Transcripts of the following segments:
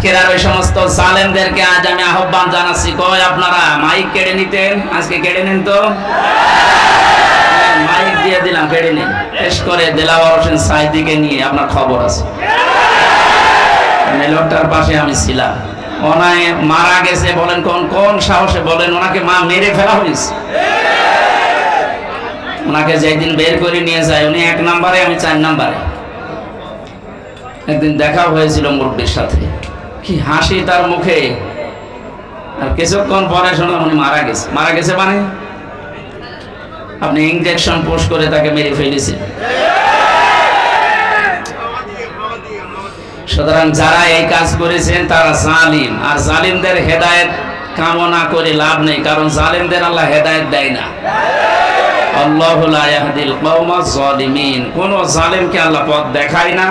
সাতক্ষীরার ওই সমস্ত জালেমদেরকে আজ আমি আহ্বান জানাচ্ছি। কয় আপনারা? মাইক কেড়ে নিতেন? আজকে কেড়ে নিন তো? মাইক দিয়ে দিলাম, কেড়ে নিন। শেষ করে দেলাওয়ার হোসেন সাইদিকে নিয়ে আপনার খবর আছে। এই লোকটার পাশে আমি ছিলাম। ওনায় মারা গেছে বলেন কোন কোন সাহসে? বলেন ওনাকে মা মেরে ফেলা হয়েছে। ওনাকে যেদিন বের করে নিয়ে যায়, উনি এক নাম্বারে, আমি চার নাম্বারে। একদিন দেখা হয়েছিল মুরব্বীর সাথে। কি হাসি তার মুখে? আর কিছুক্ষণ পরে শুনলাম উনি মারা গেছে। মারা গেছে মানে? আপনি ইঞ্জেকশন পোস্ট করে তাকে মেরে ফেলেছেন। সুতরাং যারা এই কাজ করেছেন, তারা জালিম। আর জালিমদের হেদায়েত কামনা করে লাভ নেই, কারণ জালিমদের আল্লাহ হেদায়েত দেয় না। কোন জালিমকে আল্লাহ পথ দেখায় না,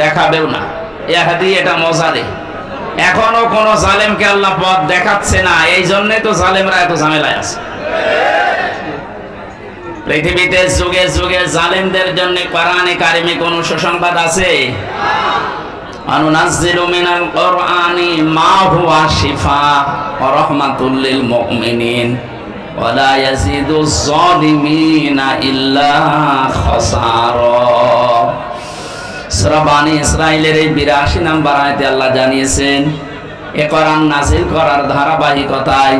দেখাবেও না। এটা মজারে এখনও কোন জালেমকে আল্লাহ পথ দেখাচ্ছে না, এই জন্যে তো জালেমরা এত ঝামেলায় আছে। পৃথিবীতে যুগে যুগে জালেমদের জন্য কোরআনে কারিমে কোন সুসংবাদ আছে? আনুনাজ্জিলু ইল্লা খাসারা। সূরা বানি ইসরাইলের এই 82 নাম্বার আয়াতে আল্লাহ জানিয়েছেন, এ কোরআন নাযিল করার ধারাবাহিকতায়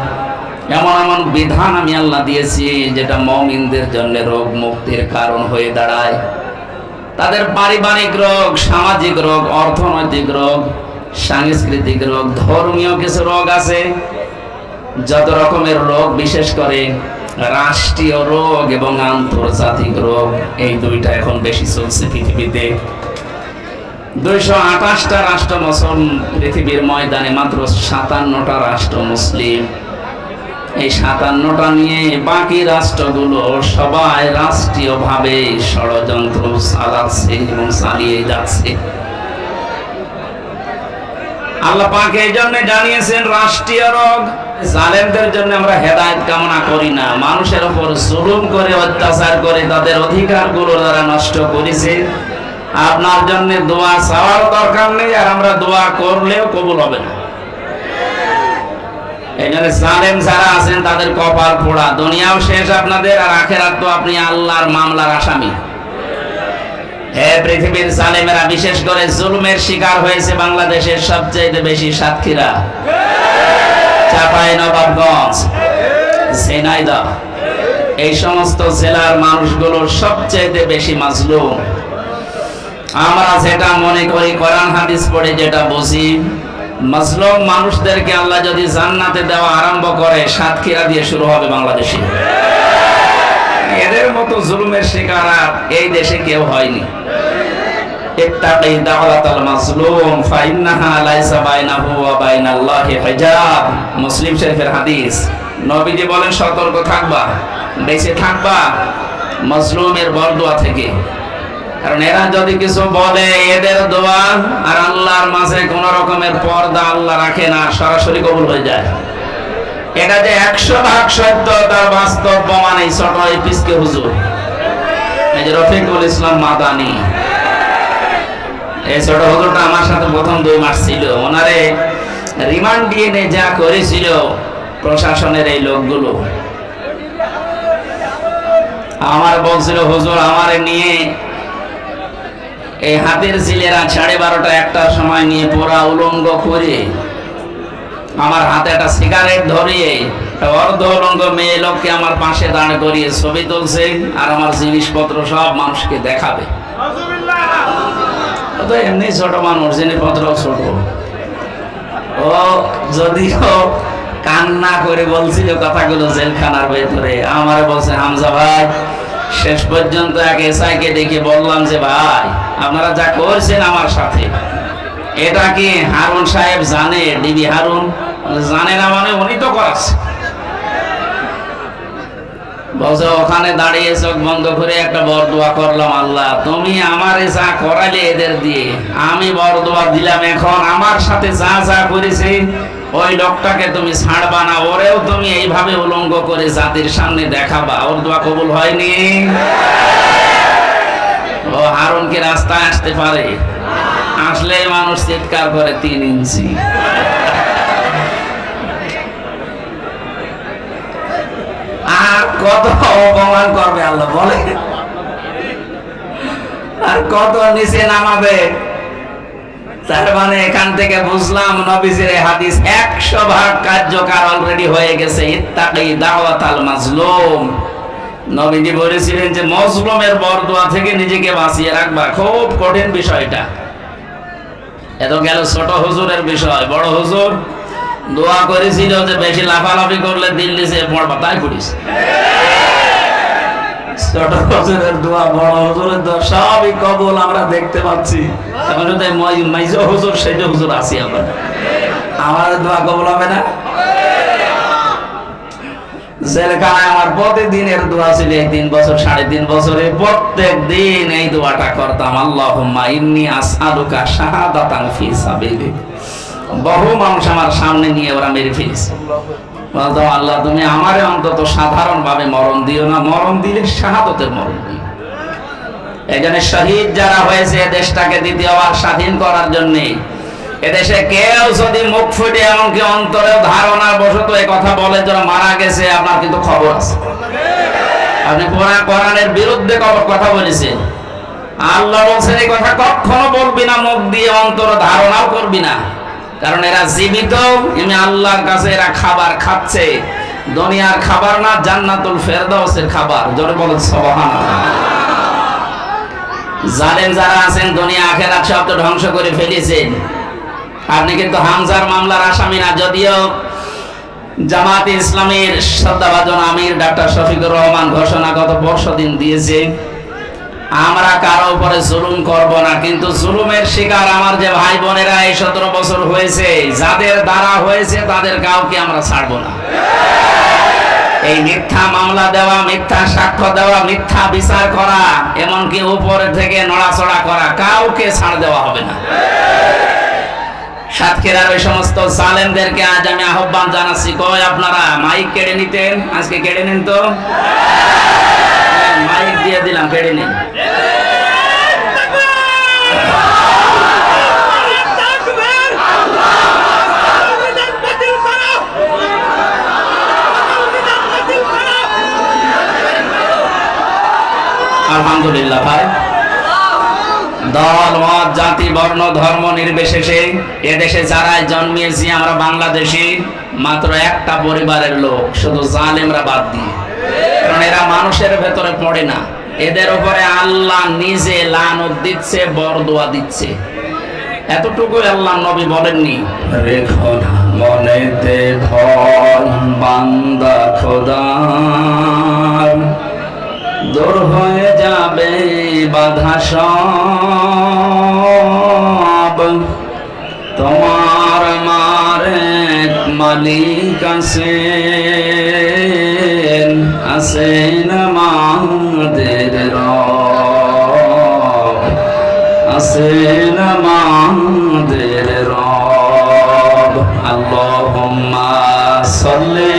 এমন এমন বিধান আমি আল্লাহ দিয়েছি, যেটা মুমিনদের জন্য রোগ মুক্তির কারণ হয়ে দাঁড়ায়। তাদের পারিবারিক রোগ, সামাজিক রোগ, অর্থনৈতিক রোগ, সাংস্কৃতিক রোগ, ধর্মীয় কিছু রোগ আছে। যত রকমের রোগ, বিশেষ করে রাষ্ট্রীয় রোগ এবং আন্তর্জাতিক রোগ, এই দুইটা এখন বেশি চলছে পৃথিবীতে। দুইশো আঠাশটা রাষ্ট্র মুসলিম পৃথিবীর ময়দানে মাত্র সাতান্নটা রাষ্ট্র মুসলিম। এই সাতান্নটা নিয়ে বাকি রাষ্ট্রগুলো সবাই রাষ্ট্রীয়ভাবে ষড়যন্ত্র চালাচ্ছে এবং চালিয়ে যাচ্ছে। আল্লাহ পাক এই জন্য জানিয়েছেন, রাষ্ট্রীয় রোগ, জালেমদের জন্য আমরা হেদায়েত কামনা করি না। মানুষের উপর জুলুম করে, অত্যাচার করে তাদের অধিকারগুলো যারা নষ্ট করেছে। আপনার জন্য দোয়া চাওয়ার দরকার নেই, আর আমরা দোয়া করলেও কবুল হবে না। এই জালেম যারা আছেন, তাদের কপাল পোড়া। দুনিয়াও শেষ আপনাদের, আর তো আপনি আল্লাহর মামলার আসামি। হে পৃথিবীর জালেমেরা বিশেষ করে জুলুমের শিকার হয়েছে বাংলাদেশের সবচেয়ে বেশি সাতক্ষীরা। চাপাই নবাবগঞ্জ এই সমস্ত জেলার মানুষগুলোর সবচেয়ে বেশি মাজলুম। আমরা যেটা মনে করি, কোরআন, হাদিস পড়ে যেটা বুঝি। মাজলুম মানুষদেরকে আল্লাহ যদি জান্নাতে দেওয়া আরম্ভ করে, সাতক্ষীরা দিয়ে শুরু হবে বাংলাদেশে। এদের মতো জুলুমের শিকার আর এই দেশে কেউ হয়নি। মুসলিম হাদিস। সতর্ক থাকবা থাকবা। মাজলুমের বরদোয়া থেকে। কারণ এরা যদি কিছু বলে, এদের দোয়া আর আল্লাহর মাঝে কোন রকমের পর্দা আল্লাহ রাখে না, সরাসরি কবুল হয়ে যায়। এটা যে একশো ভাগ সত্য, তার বাস্তব প্রমাণ এই ছোট এই পিসকে হুজুর। এই যে রফিকুল ইসলাম মাদানি। এই ছোট হুজুরটা আমার সাথে প্রথম দুই মাস ছিল। ওনারে রিমান্ড দিয়ে যা করেছিল প্রশাসনের এই লোকগুলো। আমার বলছিল, হুজুর, আমারে নিয়ে এই হাতের ছেলেরা সাড়ে বারোটা একটার সময় নিয়ে পোড়া উলঙ্গ করে। আমার হাতে একটা সিগারেট ধরিয়ে অর্ধ উলঙ্গ মেয়ে লোককে আমার পাশে দাঁড় করিয়ে ছবি তুলছে আর আমার জিনিসপত্র সব মানুষকে দেখাবে। তো এমনি ছোট মানুষ, জিনিসপত্র ছোট। ও যদিও কান্না করে বলছিল কথাগুলো জেলখানার ভেতরে, আমার বলছে হামজা ভাই শেষ পর্যন্ত এক এসআইকে ডেকে বললাম যে, ভাই, আপনারা যা করছেন আমার সাথে। এটা কি হারুন সাহেব জানে? ডিবি হারুন? জানে না মানে উনি তো করাচ্ছে। বলছে, ওখানে দাঁড়িয়ে চোখ বন্ধ করে একটা বরদোয়া করলাম, আল্লাহ, তুমি আমারে যা করালে এদের দিয়ে। আমি বরদোয়া দিলাম, এখন আমার সাথে যা যা করেছে ওই লোকটাকে তুমি ছাড়বা না, ওরেও তুমি এইভাবে উলঙ্গ করে জাতির সামনে দেখাবা। ওর দোয়া কবুল হয়নি। ও হারুন কি রাস্তায় আসতে পারে। আসলে মানুষ চিৎকার করে তিন ইঞ্চি। আর কত অপমান করবে আল্লাহ বলে। আর কত নিচে নামাবে। তার মানে এখান থেকে বুঝলাম নবীজির হাদিস একশো ভাগ কার্যকর অলরেডি হয়ে গেছে। ইত্তাকি দাওয়াত মাজলুম। নবীজি বলেছিলেন যে, মজলুমের বরদোয়া থেকে নিজেকে বাঁচিয়ে রাখবা। খুব কঠিন বিষয়টা। এত গেল ছোট হুজুরের বিষয়, বড় হুজুর দোয়া করেছিল যে, বেশি লাফালাফি করলে দিল্লি সে পড়বা, তাই করিস। প্রতিদিনের দোয়া ছিল এই তিন বছর সাড়ে তিন বছরে প্রত্যেক দিন এই দোয়াটা করতাম আল্লাহুম্মা ইন্নি আসআলুকা বহু মানুষ আমার সামনে নিয়ে ওরা মেরে ফেলেছে আল্লাহ, তুমি আমারে অন্তত সাধারণ ভাবে মরণ দিও না। মরণ দিলে শাহাদতের মরণ দিও। এখানে শহীদ যারা হয়েছে দেশটাকে দ্বিতীয়বার স্বাধীন করার জন্য এদেশে কেউ যদি মুখ ফুটে এমনকি অন্তরে ধারণা বশত এই কথা বলে, যারা মারা গেছে, আপনার কিন্তু খবর আছে। আপনি কোরআন কোরআনের বিরুদ্ধে কব- কথা বলেছেন। আল্লাহ বলছেন, এই কথা কখনো বলবি না, মুখ দিয়ে অন্তর ধারণাও করবি না। কারণ এরা জীবিত এমনি আল্লাহর কাছে এরা খাবার খাচ্ছে। দুনিয়ার খাবার না, জান্নাতুল ফেরদাউসের খাবার। জোরে বলেন, সুবহানাল্লাহ। জালেম যারা আছেন, দুনিয়া আখেরাত সব তো ধ্বংস করে ফেলেছেন। আপনি কিন্তু হামজার মামলার আসামি না, যদিও জামাত ইসলামের শ্রদ্ধাভাজন আমির ডাক্তার শফিকুর রহমান ঘোষণা গত পরশু দিন দিয়েছে। আমরা কারও উপরে জুলুম করব না, কিন্তু জুলুমের শিকার আমার যে ভাই বোনেরা এই সতেরো বছর হয়েছে, যাদের দ্বারা হয়েছে তাদের কাউকে আমরা ছাড়বো না। এই মিথ্যা মামলা দেওয়া, মিথ্যা সাক্ষ্য দেওয়া, মিথ্যা বিচার করা, এমনকি উপরে থেকে নড়াচড়া করা, কাউকে ছাড় দেওয়া হবে না। সাতক্ষীরার ওই সমস্ত জালেমদেরকে আজ আমি আহ্বান জানাচ্ছি, কয় আপনারা, মাইক কেড়ে নিতেন? আজকে কেড়ে নিন তো? মাইক দিয়ে দিলাম, বেড়ে নিন আলহামদুলিল্লাহ ভাই। দল, মত, জাতি, বর্ণ, ধর্ম নির্বিশেষে এদেশে যারাই জন্মিয়েছি, আমরা বাংলাদেশি, মাত্র একটা পরিবারের লোক, শুধু জালেমরা বাদ দিয়ে। মানুষের ভেতরে পড়ে না। এদের উপরে আল্লাহ নিজে লানত দিচ্ছে, বরদোয়া দিচ্ছে। এতটুকু আল্লাহ নবী বলেননি। মনেতে ভয় বান্দা খোদার। দূর হয়ে যাবে বাধা সব। তোমার মারে মালিক আছেন আছেন আছেন আমাদের রব। আল্লাহুম্মা সাল্লি